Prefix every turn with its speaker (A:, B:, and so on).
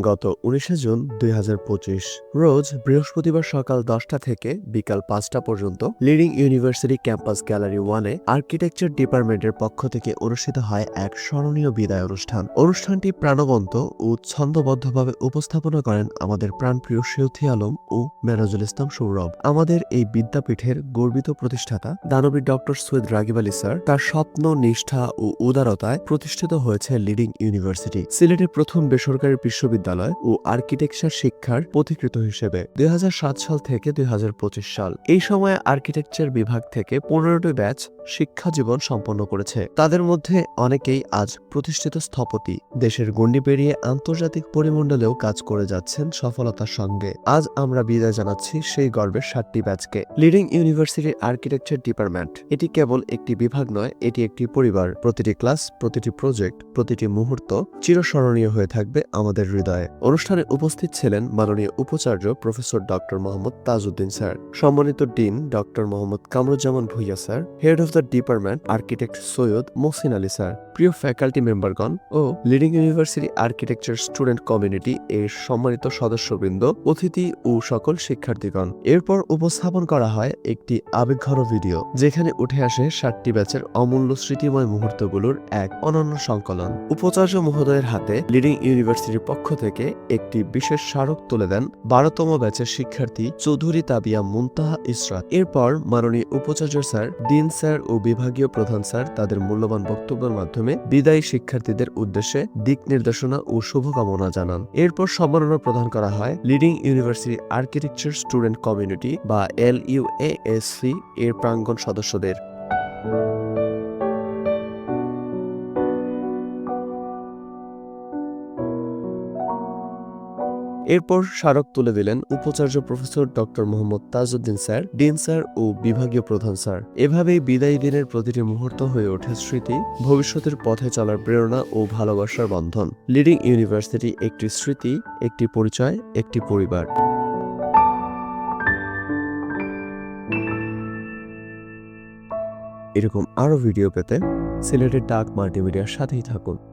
A: গত উনিশে জুন দুই হাজার পঁচিশ রোজ বৃহস্পতিবার সকাল দশটা থেকে বিকাল পাঁচটা পর্যন্ত লিডিং ইউনিভার্সিটি ক্যাম্পাস গ্যালারি ওয়ানে আর্কিটেকচার ডিপার্টমেন্টের পক্ষ থেকে অনুষ্ঠিত হয় এক স্মরণীয় বিদায় অনুষ্ঠান। অনুষ্ঠানটি প্রাণবন্ত ও ছন্দবদ্ধভাবে উপস্থাপনা করেন আমাদের প্রাণপ্রিয় সেউথি আলম ও মেরাজুল ইসলাম সৌরভ। আমাদের এই বিদ্যাপীঠের গর্বিত প্রতিষ্ঠাতা দানবীর ডক্টর সৈয়দ রাগিব আলী স্যার, তার স্বপ্ন, নিষ্ঠা ও উদারতায় প্রতিষ্ঠিত হয়েছে লিডিং ইউনিভার্সিটি। সিলেটের প্রথম বেসরকারি বিশ্ববিদ্যালয় ও আর্কিটেকচার শিক্ষার পথিকৃত হিসেবে দুই হাজার সাত সাল থেকে দুই হাজার পঁচিশ সাল এই সময়ে আর্কিটেকচার বিভাগ থেকে পনেরোটি ব্যাচ শিক্ষা জীবন সম্পন্ন করেছে। তাদের মধ্যে অনেকেই আজ প্রতিষ্ঠিত স্থপতি। দেশের গণ্ডি পেরিয়ে আন্তর্জাতিক পরিমণ্ডলেও কাজ করে যাচ্ছেন সফলতার সঙ্গে। আজ আমরা বিদায় জানাচ্ছি সেই গর্বের সাতটি ব্যাচকে। লিডিং ইউনিভার্সিটির আর্কিটেকচার ডিপার্টমেন্ট। এটি কেবল একটি বিভাগ নয়, এটি একটি পরিবার। প্রতিটি ক্লাস, প্রতিটি প্রজেক্ট, প্রতিটি মুহূর্ত চিরস্মরণীয় হয়ে থাকবে আমাদের হৃদয়ে। অনুষ্ঠানে উপস্থিত ছিলেন মাননীয় উপাচার্য professor doctor Mohammad Tajuddin sir, সম্মানিত dean doctor Mohammad Kamruzzaman Bhuiyan sir, head of the department architect Syed Mohsin Ali sir, প্রিয় ফ্যাকাল্টি মেম্বারগণ ও leading university architecture student community এর সম্মানিত সদস্যবৃন্দ, অতিথি ও সকল শিক্ষার্থীগণ। এরপর উপস্থাপন করা হয় একটি আবেগঘন ভিডিও, যেখানে উঠে আসে ষাটটি ব্যাচের অমূল্য স্মৃতিময় মুহূর্তগুলোর এক অনন্য সংকলন। উপাচার্য মহোদয়ের হাতে লিডিং ইউনিভার্সিটির পক্ষ থেকে একটি বিশেষ স্মারক তুলে দেন বারোতম ব্যাচের শিক্ষার্থী চৌধুরী তাবিয়া মুনতাহা ইসরাত এরপর মাননীয় উপাচার্য স্যার, ডিন স্যার ও বিভাগীয় প্রধান স্যার তাদের মূল্যবান বক্তব্যের মাধ্যমে বিদায়ী শিক্ষার্থীদের উদ্দেশ্যে দিক নির্দেশনা ও শুভকামনা জানান। এরপর সম্মাননা প্রদান করা হয় leading university architecture student community বা এল ইউএএসসি এর প্রাঙ্গণ সদস্যদের। এরপর স্মারক তুলে দিলেন উপাচার্য professor doctor Mohammad Tajuddin sir, dean sir ও বিভাগীয় প্রধান স্যার। এভাবেই বিদায়ী দিনের প্রতিটি মুহূর্ত হয়ে ওঠে স্মৃতি, ভবিষ্যতের পথে চলার প্রেরণা ও ভালোবাসার বন্ধন। লিডিং ইউনিভার্সিটি একটি স্মৃতি, একটি পরিচয়, একটি পরিবার। এরকম আরও ভিডিও পেতে সিলেটের ডাক মাল্টিমিডিয়ার সাথেই থাকুন।